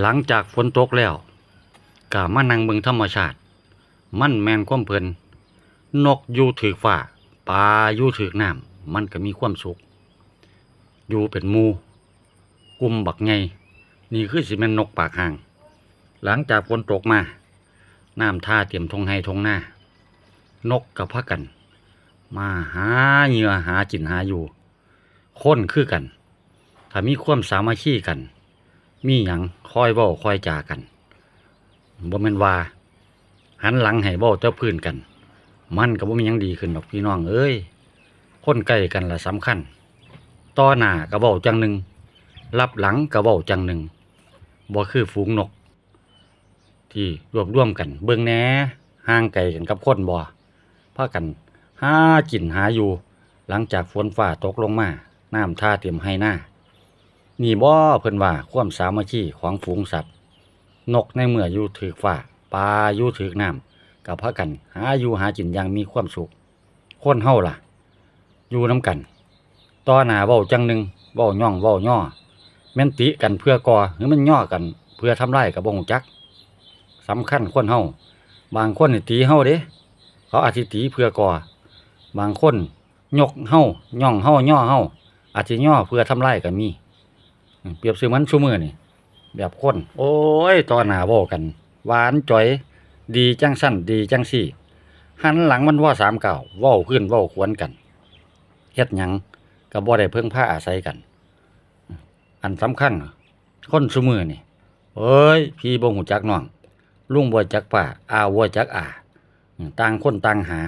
หลังจากฝนตกแล้วก็มานั่งเบิ่งธรรมชาติ มันแมนความเพลินนกอยู่ถือฟ้าปลาอยู่ถือน้ำมันก็มีความสุข อยู่เป็นมูกลุ่มบักไงนี่คือสิแม่นนกปากห่าง หลังจากฝนตกมาน้ำท่าเตรียมทงไห้ทงหน้า นกกับพักกัน มาหาเหยื่อหาจินหาอยู่ ค้นคือกัน ถ้ามีความสามัคคีกัน มีหยังคอยเว้าคอยจากันบ่แม่นว่า หันหลังให้เว้าเจ้าพื้นกัน มันก็บ่มีหยังดีขึ้นดอกพี่น้องเอ้ยคนใกล้กันละสำคัญต่อหน้าก็เว้าจังหนึ่งรับหลังก็เว้าจังหนึ่งบ่คือฝูงนก ที่รวบรวมกัน เบิ่งแหนห่างไกลกันกับคนบ่พากันหากินหาอยู่ หลังจากฝนฟ้าตกลงมาน้ำท่าเตรียมให้หน้า นี่บ่เพิ่นว่าความสามัคคีของฝูงสัตว์ นกในเมื่ออยู่ถือฟ้าปลาอยู่ถือน้ำกับพากัน หาอยู่หากินอย่างมีความสุขคนเฮาล่ะ อยู่น้ำกันต่อหน้าเว้าจังหนึ่งเว้าย่องเว้าย่อแม่นติกันเพื่อก่อหรือมันย่อกัน เพื่อทำลายกับบ่ฮู้จักสำคัญคนเฮาบางคนนี่ตีเฮาเด้ เขาอาจสิตีเพื่อก่อบางคนยกเฮาย่องเฮาย่อเฮาอาจสิย่อเพื่อทำลายก็มี เปรียบเสมือนชูมือนี่ แบบคน โอ้ยต่อหนาเว้ากัน หวานจ่อย ดีจังสั้นดีจังสี่ หันหลังมันว่าสามเก่าวเว้าพื้นว้าขวนกันเฮ็ดหยังก็บ่ได้เพิ่งผ้าอาศัยกัน อันสำคัญคนซุมือนี่เอ้ย พี่บ่ฮู้จักน้องลุงบ่จักป้าอาบ่จักอาต่างคนต่างหา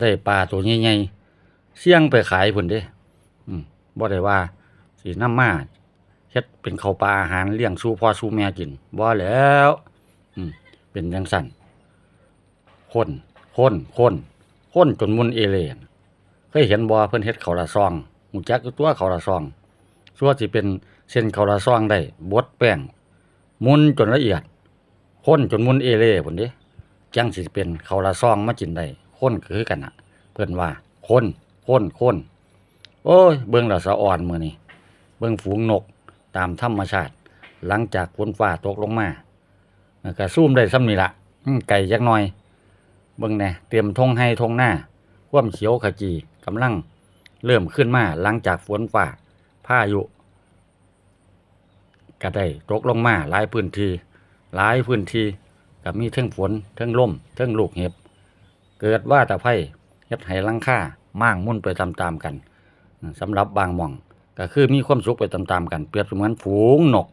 ได้ปลาตัวใหญ่ๆเสี่ยงไปขายพุ่นเด้อืมบ่ได้ว่าสินำมา เฮ็ดเป็นข้าวปลาอาหารเลี้ยงสู่พ่อสู่แม่กินบ่แล้ว อืมเป็นจังซั่นคนคนคนคนจนมุนเอเลนเคยเห็นบ่เพิ่นเฮ็ดข้าวละซองหูจักอยู่ตัวข้าวละซองส่วนสิเป็นเส้นข้าวละซองได้บดแป้งมุนจนละเอียดคนจนมุนเอเล่พุ่นเด้จังสิเป็นข้าวละซองมากินได้คนคือกันน่ะ เพิ่นว่าคนคนคนโอ้ย เบิ่งและสะอ่อนมื้อนี้เบิ่งฝูงนก ตามธรรมชาติ หลังจากฝนฟ้าตกลงมาก็ซูมได้ซ้ำนี่ละไก่จักหน่อย เบิ่งแน่เตรียมทงให้ทงหน้าความเขียวขจีกำลัง เริ่มขึ้นมาหลังจากฝนฟ้าพายุก็ได้ตกลงมาหลายพื้นที่หลายพื้นที่ก็มีเทั้งฝนเทั้งลมเทั้งลูกเห็บ เกิดว่าตะไคร่เฮ็ดให้หลังค่าม่างมุ่นไปตามๆกันสำหรับบางหม่อง ก็คือมีความสุขไปตามๆกันเปรียบเสมือนฝูงนก